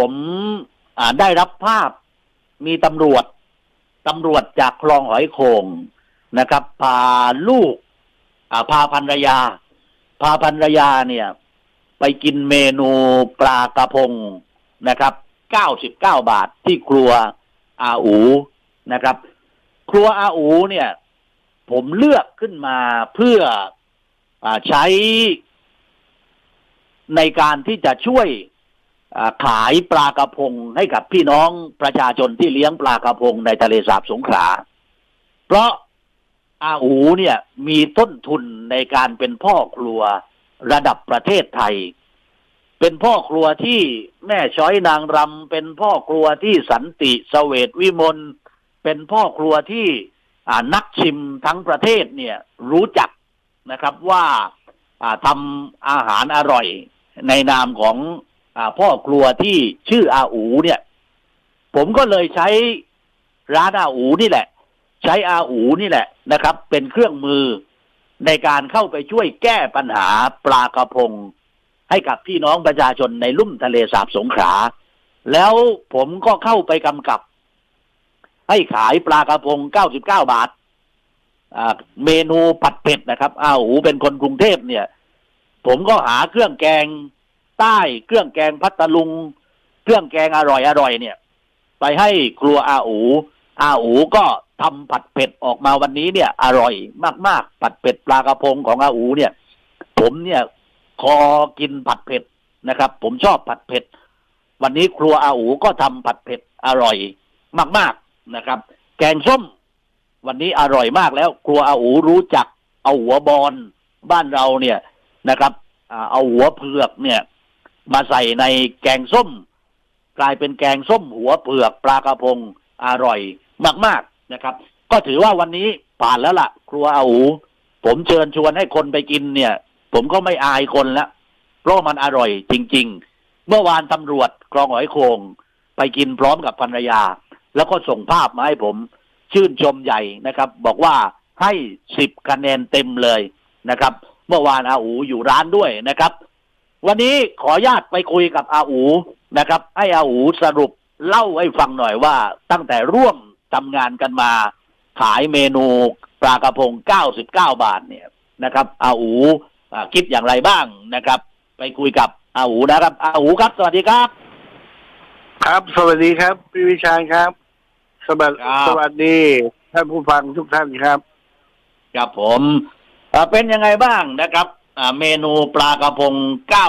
ผมได้รับภาพมีตำรวจตำรวจจากคลองหอยโขงนะครับ พาลูกอ่าพาภรรยา พาภรรยาเนี่ย ไปกินเมนูปลากระพงนะครับ99บเก้าบาทที่ครัวอาอูนะครับ ครัวอาอูเนี่ย ผมเลือกขึ้นมาเพื่ออใช้ในการที่จะช่วย ขายปลากระพงให้กับพี่น้องประชาชนที่เลี้ยงปลากระพงในทะเลสาบสงขลา เพราะอาอูเนี่ยมีต้นทุนในการเป็นพ่อครัวระดับประเทศไทย เป็นพ่อครัวที่แม่ช้อยนางรำเป็นพ่อครัวที่สันติเสเวตวิมลเป็นพ่อครัวที่นักชิมทั้งประเทศเนี่ยรู้จักนะครับว่าทำอาหารอร่อยในนามของ พ่อครัวที่ชื่ออาอูเนี่ย ผมก็เลยใช้ร้านอาอูนี่แหละ ใช้อาอูนี่แหละนะครับ เป็นเครื่องมือในการเข้าไปช่วยแก้ปัญหาปลากระพง ให้กับพี่น้องประชาชนในลุ่มทะเลสาบสงขลาแล้วผมก็เข้าไปกำกับ ให้ขายปลากระพง 99 บาทอ่าเมนูผัดเผ็ดนะครับ อาอูเป็นคนกรุงเทพเนี่ย ผมก็หาเครื่องแกง ใต้ เครื่องแกงพัทลุง เครื่องแกงอร่อยอร่อยเนี่ย ไปให้ครัวอาอู อาอูก็ทำผัดเผ็ดออกมาวันนี้เนี่ย อร่อยมากๆ ผัดเผ็ดปลากระพงของอาอูเนี่ย ผมเนี่ยคอกินผัดเผ็ดนะครับ ผมชอบผัดเผ็ด วันนี้ครัวอาอูก็ทำผัดเผ็ดอร่อยมาก ๆนะครับ แกงส้ม วันนี้อร่อยมากแล้ว ครัวอาอูรู้จักเอาหัวบอลบ้านเราเนี่ยนะครับเอาหัวเผือกเนี่ย มาใส่ในแกงส้ม กลายเป็นแกงส้มหัวเผือกปลากระพงอร่อยมาก ๆนะครับ ก็ถือว่าวันนี้ผ่านแล้วล่ะ ครัวอาอูผมเชิญชวนให้คนไปกินเนี่ย ผมก็ไม่อายคนละเพราะมันอร่อยจริง ๆ เมื่อวานตำรวจกรองหอยโขงไปกินพร้อมกับภรรยา แล้วก็ส่งภาพมาให้ผมชื่นชมใหญ่นะครับ บอกว่าให้สิบคะแนนเต็มเลยนะครับ เมื่อวานอาอูอยู่ร้านด้วยนะครับ วันนี้ขออนุญาตไปคุยกับอาอูนะครับ ให้อาอูสรุปเล่าให้ฟังหน่อยว่า ตั้งแต่ร่วมทำงานกันมา ขายเมนูปลากระพง 99 บาทเนี่ยนะครับ อาอูอ่าคิดอย่างไรบ้างนะครับ ไปคุยกับอาอูนะครับ อาอูครับ สวัสดีครับ ครับ สวัสดีครับ พี่วิชาญครับ สวัสดีครับสวัสดี ท่านผู้ฟังทุกท่านครับ ครับผมเอ่อเป็นยังไงบ้างนะครับอ่า เมนูปลากระพง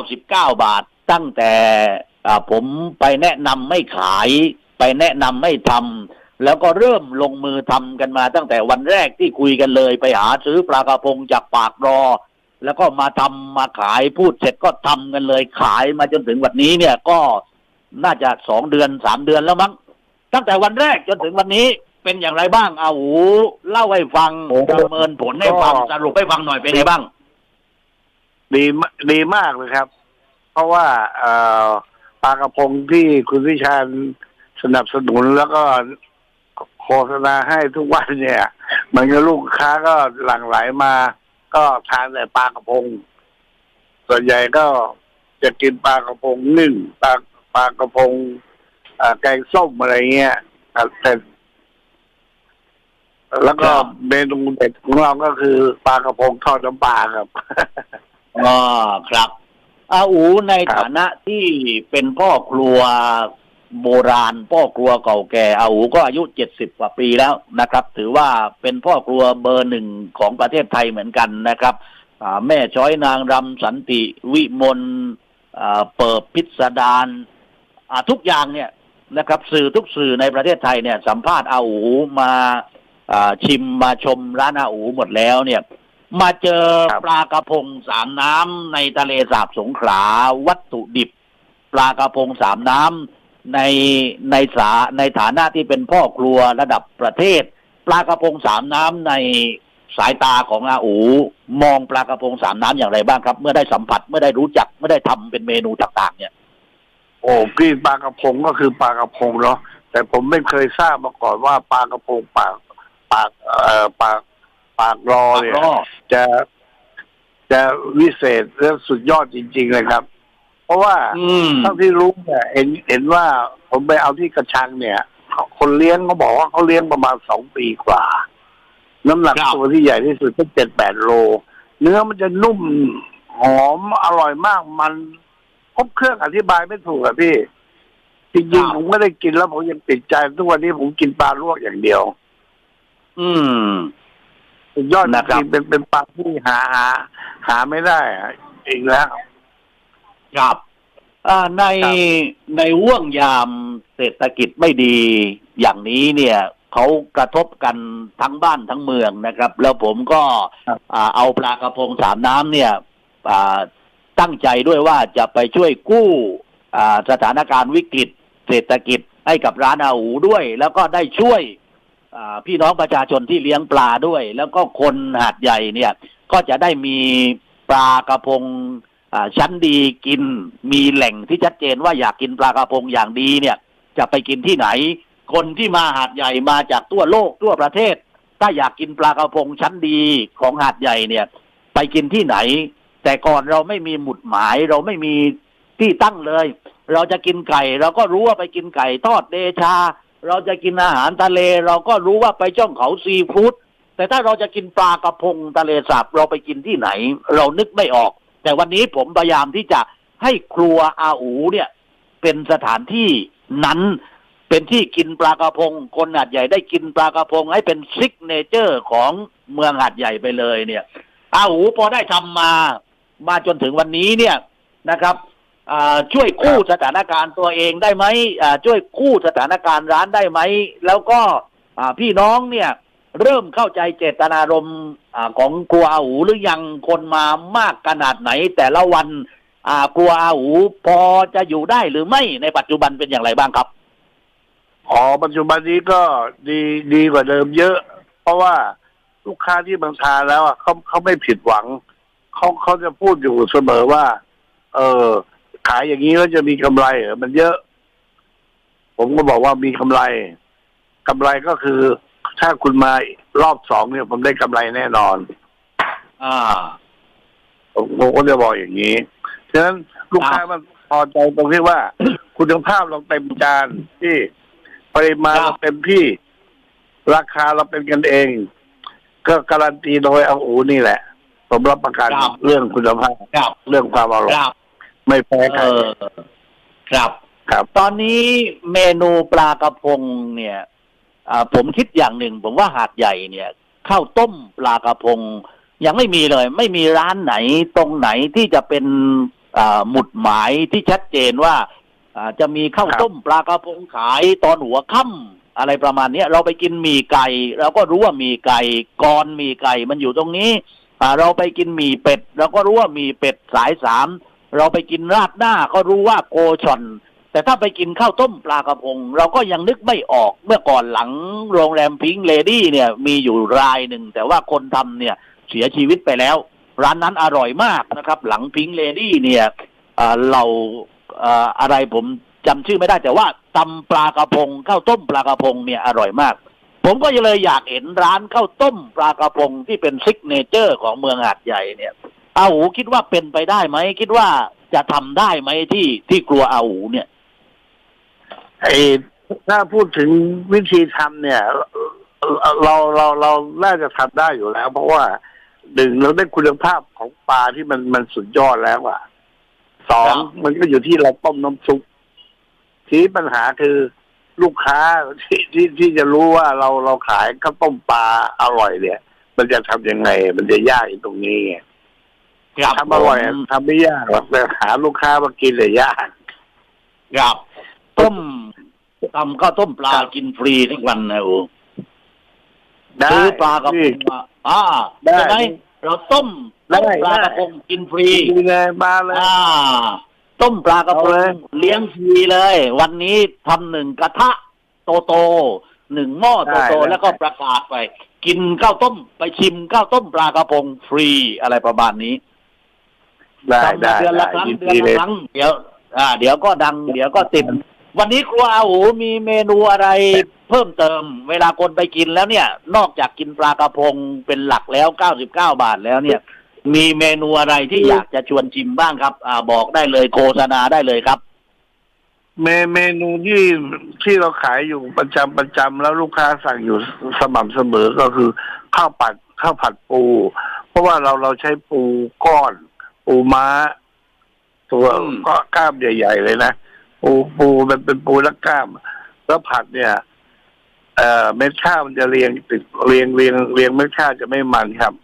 99บาท ตั้งแต่ผมไปแนะนำไม่ขาย ไปแนะนำไม่ทำแล้วก็เริ่มลงมือทำกันมาตั้งแต่วันแรกที่คุยกันเลย ไปหาซื้อปลากระพงจากปากรอ แล้วก็มาทำมาขายพูดเสร็จก็ทำกันเลย ขายมาจนถึงวันนี้เนี่ยก็น่าจะสองเดือนสามเดือนแล้วมั้ง ตั้งแต่วันแรกจนถึงวันนี้เป็นอย่างไรบ้างอาหูเล่าให้ฟังประเมินผลให้ฟังสรุปให้ฟังหน่อยเป็นไงบ้าง ดีมากดีมากเลยครับ เพราะว่าเอ่อปลากระพงที่คุณวิชาญสนับสนุนแล้วก็โฆษณาให้ทุกวันเนี่ย มันก็ลูกค้าก็หลั่งไหลมา ก็ทานแต่ปลากระพง ส่วนใหญ่ก็จะกินปลากระพงนึ่งปลาปลากระพงเอ่อแกงส้มอะไรเงี้ยครับแต่แล้วก็ครับเมนูเด็ดของเราก็คือปลากระพงทอดน้ำปลาครับ อ๋อครับอาอูในฐานะที่เป็นพ่อครัวโบราณ พ่อครัวเก่าแก่อาอูก็อายุเจ็ดสิบกว่าปีแล้วนะครับ ถือว่าเป็นพ่อครัวเบอร์หนึ่งของประเทศไทยเหมือนกันนะครับแม่ช้อยนางรำสันติวิมลอ่าเปิดพิสดารทุกอย่างเนี่ยนะครับ สื่อทุกสื่อในประเทศไทยเนี่ย สัมภาษณ์อาอูมาอ่าชิมมาชมร้านอาอูหมดแล้วเนี่ย มาเจอครับ ปลากระพงสามน้ำในทะเลสาบสงขลาวัตถุดิบ ปลากระพงสามน้ำในในสาในฐานะที่เป็นพ่อครัวระดับประเทศ ปลากระพงสามน้ำในสายตาของอาอู มองปลากระพงสามน้ำอย่างไรบ้างครับ เมื่อได้สัมผัสเมื่อได้รู้จักเมื่อได้ทำเป็นเมนูต่าง ๆ เนี่ย โอ้พี่ปลากระพงก็คือปลากระพงเนาะแต่ผมไม่เคยทราบมาก่อนว่าปลากระพงปากปากเอ่อปาก ปากรอเนี่ยปากรอจะจะวิเศษและสุดยอดจริง ๆ เลยครับ เพราะว่าอืมเท่าที่รู้เนี่ยเห็นเห็นว่าผมไปเอาที่กระชังเนี่ยเขาคนเลี้ยงเขาบอกว่าเขาเลี้ยงประมาณสองปีกว่า น้ำหนักครับตัวที่ใหญ่ที่สุดก็เจ็ดแปดโล เนื้อมันจะนุ่มหอมอร่อยมากมันครบเครื่องอธิบายไม่ถูกอะพี่ จริงๆผมไม่ได้กินแล้วผมยังติดใจทุกวันนี้ผมกินปลาลวกอย่างเดียว อืมสุด ยอดจนะครับริงๆเป็นเป็นปลาที่หาหา หาไม่ได้อะอีกแล้ว ครับอ่าในครับ ในห่วงยามเศรษฐกิจไม่ดีอย่างนี้เนี่ยเขากระทบกันทั้งบ้านทั้งเมืองนะครับ แล้วผมก็อ่าเอาปลากระพงสามน้ำเนี่ยอ่าตั้งใจด้วยว่าจะไปช่วยกู้อ่าสถานการณ์วิกฤตเศรษฐกิจให้กับร้านอาหูด้วย แล้วก็ได้ช่วยอ่า พี่น้องประชาชนที่เลี้ยงปลาด้วย แล้วก็คนหาดใหญ่เนี่ย ก็จะได้มีปลากระพงชั้นดีกินมีแหล่งที่ชัดเจนว่าอยากกินปลากระพงอย่างดีเนี่ย จะไปกินที่ไหน คนที่มาหาดใหญ่มาจากทั่วโลกทั่วประเทศ ถ้าอยากกินปลากระพงชั้นดีของหาดใหญ่เนี่ย ไปกินที่ไหน แต่ก่อนเราไม่มีหมุดหมาย เราไม่มีที่ตั้งเลย เราจะกินไก่ เราก็รู้ว่าไปกินไก่ทอดเดชา เราจะกินอาหารทะเล เราก็รู้ว่าไปจ้องเขาซีฟู้ดแต่ถ้าเราจะกินปลากระพงทะเลสาบเราไปกินที่ไหน เรานึกไม่ออก แต่วันนี้ผมพยายามที่จะให้ครัวอาอูเนี่ย เป็นสถานที่นั้นเป็นที่กินปลากระพง คนหาดใหญ่ได้กินปลากระพง ให้เป็นซิกเนเจอร์ของเมืองหาดใหญ่ไปเลยเนี่ยอาอูพอได้ทำมา มาจนถึงวันนี้เนี่ยนะครับ ช่วยกู้สถานการณ์ตัวเองได้ไหมช่วยกู้สถานการณ์ร้านได้ไหม แล้วก็พี่น้องเนี่ยเริ่มเข้าใจเจตนารมณ์ของครัวอาหูหรือยังคนมามากขนาดไหน แต่ละวันอ่าครัวอาหูพอจะอยู่ได้หรือไม่ในปัจจุบันเป็นอย่างไรบ้างครับอ๋อปัจจุบันนี้ก็ดีดีกว่าเดิมเยอะ เพราะว่าลูกค้าที่บางทานแล้วอะเขาเขาไม่ผิดหวังเขาเขาจะพูดอยู่เสมอว่า เออ ขายอย่างนี้แล้วจะมีกำไรเหรอมันเยอะ ผมก็บอกว่ามีกำไรกำไรก็คือ ถ้าคุณมารอบสองเนี่ย ผมได้กำไรแน่นอน อ่าผมผมก็จะบอกอย่างนี้ฉะนั้นลูกค้ามันพอใจตรงที่ว่า คุณภาพเราเต็มจานที่ปริมาณครับเราเต็มที่ ราคาเราเป็นกันเอง ก็การันตีโดยเอาอูนี่แหละ ผมรับประกันครับเรื่องคุณภาพครับเรื่องความอร่อยครับ ไม่แพ้ใคเอรอครับ ครับ ตอนนี้เมนูปลากระพงเนี่ยอ่าผมคิดอย่างหนึ่ง ผมว่าหาดใหญ่เนี่ยข้าวต้มปลากระพง ยังไม่มีเลย ไม่มีร้านไหนตรงไหนที่จะเป็นอ่าหมุดหมายที่ชัดเจนว่าอ่าจะมีข้าวครับต้มปลากระพงขายตอนหัวค่ำอะไรประมาณเนี้ยเราไปกินหมี่ไก่เราก็รู้ว่าหมี่ไก่กรหมี่ไก่มันอยู่ตรงนี้อ่าเราไปกินหมี่เป็ดเราก็รู้ว่าหมี่เป็ดสายสาม เราไปกินราดหน้าก็รู้ว่าโกชอน แต่ถ้าไปกินข้าวต้มปลากระพง เราก็ยังนึกไม่ออกเมื่อก่อนหลังโรงแรมพิงเลดี้เนี่ยมีอยู่รายหนึ่ง แต่ว่าคนทำเนี่ยเสียชีวิตไปแล้ว ร้านนั้นอร่อยมากนะครับ หลังพิงเลดี้เนี่ยเราเอ่ออะไรผมจำชื่อไม่ได้แต่ว่าตำปลากระพงข้าวต้มปลากระพงเนี่ยอร่อยมาก ผมก็เลยอยากเห็นร้านข้าวต้มปลากระพงที่เป็นซิกเนเจอร์ของเมืองหาดใหญ่เนี่ย อาหูคิดว่าเป็นไปได้ไหมคิดว่าจะทำได้ไหมที่ที่กลัวอาหูเนี่ยไอ้ถ้าพูดถึงวิธีทำเนี่ย เราเราเราน่าจะทำได้อยู่แล้ว เพราะว่าหนึ่งเราได้คุณภาพของปลาที่มันมันสุดยอดแล้วอะสองครับมันก็อยู่ที่เราต้มน้ำซุปทีนี้ปัญหาคือลูกค้าที่ที่ที่จะรู้ว่าเราเราขายข้าวต้มปลาอร่อยเนี่ย มันจะทำยังไง มันจะยากอยู่ตรงนี้ไง ครับทำอร่อยอะผมทำไม่ยากหรอกแต่หาลูกค้ามากินเลยยากครับ ต้มทำข้าวต้มปลาครับกินฟรีทุกวันนะโอ้ได้ซื้อปลากระพนี่งมาอ่าได้ใช่ไหมเราต้มได้ต้มปลากระพงกินฟรีดีเลยมาเลยอ่า ต้มปลากระพเอาเลยงเลี้ยงฟรีเลย วันนี้ทำหนึ่งกระทะโตโตๆหนึ่งหม้อโตโตๆแล้วก็ประกาศไป กินข้าวต้มไปชิมข้าวต้มปลากระพงฟรีอะไรประมาณนี้ ได้ทำมาได้เดือนได้ละครั้งยินเดือนดีเลละย ครั้งเดี๋ยว อ่า เดี๋ยวก็ดัง เดี๋ยวก็ติด วันนี้ครัวอาหูมีเมนูอะไรเพิ่มเติม เวลาคนไปกินแล้วเนี่ย นอกจากกินปลากระพงเป็นหลักแล้วเก้าสิบเก้าบาทแล้วเนี่ย มีเมนูอะไรที่อยากจะชวนชิมบ้างครับ อ่าบอกได้เลยโฆษณาได้เลยครับ เมเมนูที่ที่เราขายอยู่ประจำประจำแล้วลูกค้าสั่งอยู่สม่ำเสมอก็คือข้าวผัดข้าวผัดปู เพราะว่าเราเราใช้ปูก้อน ปูม้า ตัวอืมก็กล้ามใหญ่ ๆ เลยนะปูปูมันเป็นปูและกล้าม แล้วผัดเนี่ย เอ่อเม็ดข้าวมันจะเรียงติดเรียงเรียงเรียงเม็ดข้าวจะไม่มันครับ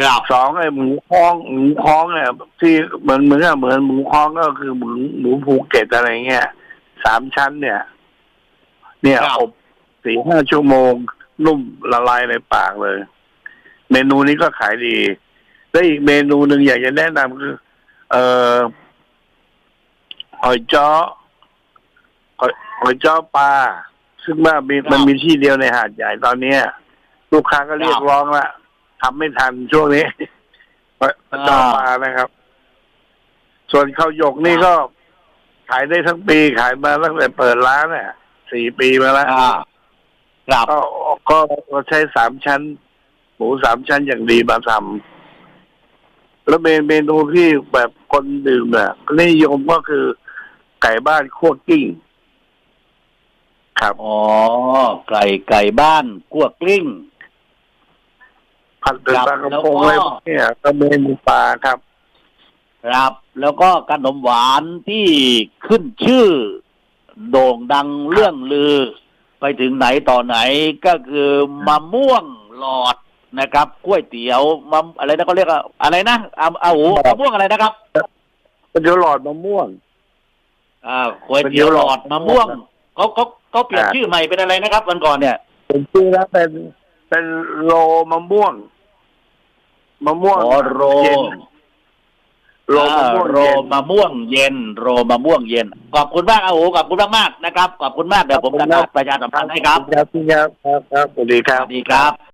ครับสองไอ้หมูค้องหมูค้องเนี่ยที่เหมือนเหมือนกับเหมือนหมูค้องก็คือหมูหมูภูเก็ตอะไรเงี้ยสามชั้นเนี่ย เนี่ยครับอบสี่ห้าชั่วโมงนุ่มละลายในปากเลย เมนูนี้ก็ขายดี แล้วอีกเมนูหนึ่งอยากจะแนะนำคือ เอ่อหอยจ้อหอยหอยจ้อปลาซึ่งว่ามีครับมันมีที่เดียวในหาดใหญ่ตอนเนี้ย ลูกค้าก็เรียคกรับร้องละทำไม่ทันช่วงนี้หอยจ้อปลานะครับ ส่วนข้าวหยกนี่ก็ ขายได้ทั้งปีขายมาตั้งแต่เปิดร้านเนี่ยสี่ปีมาแล้ว อ่าครับ ก็ก็ก็ใช้สามชั้น หมูสามชั้นอย่างดีมาทำ แล้วเมนเมนูที่แบบคนดื่มเนี่ยนิยมก็คือไก่บ้านคั่วกิ้ง ครับอ๋อ ไก่ไก่บ้านกั้วกลิ้ง ผัดเป็นครับปลากระแล้วพงก็อะไรพวกเนี่ยก็เมนูปลาครับ ครับ แล้วก็ขนมหวานที่ขึ้นชื่อ โด่งดังเรื่องลือ ไปถึงไหนต่อไหนก็คือมะม่วงหลอด นะครับกล้วยเตี๋ยวมะอะไรนะเขาเรียกว่าอะไรนะอาอาหูมะม่วงอะไรนะครับเป็นเดี๋ยวหลอดมะม่วง อ่าก๋วยเตี๋ยวหลอดมะม่วงเขาเขาเขาเปลี่ยนอ่าชื่อใหม่เป็นอะไรนะครับ วันก่อนเนี่ยเป็นชื่อแล้วเป็นเป็นโลมะม่วงมะม่วงอ๋อโรเย็นโลมะม่วงโรเย็นมะม่วงเย็น โรมะม่วงเย็น ขอบคุณมากอาหูขอบคุณมากมากๆนะครับ ขอบคุณมากเดี๋ยวผมขอบคุจะณครับประชาสัมพันธ์ให้ครับ ครับพี่ครับครับครับสวัสดีคสรับวัสดีครับ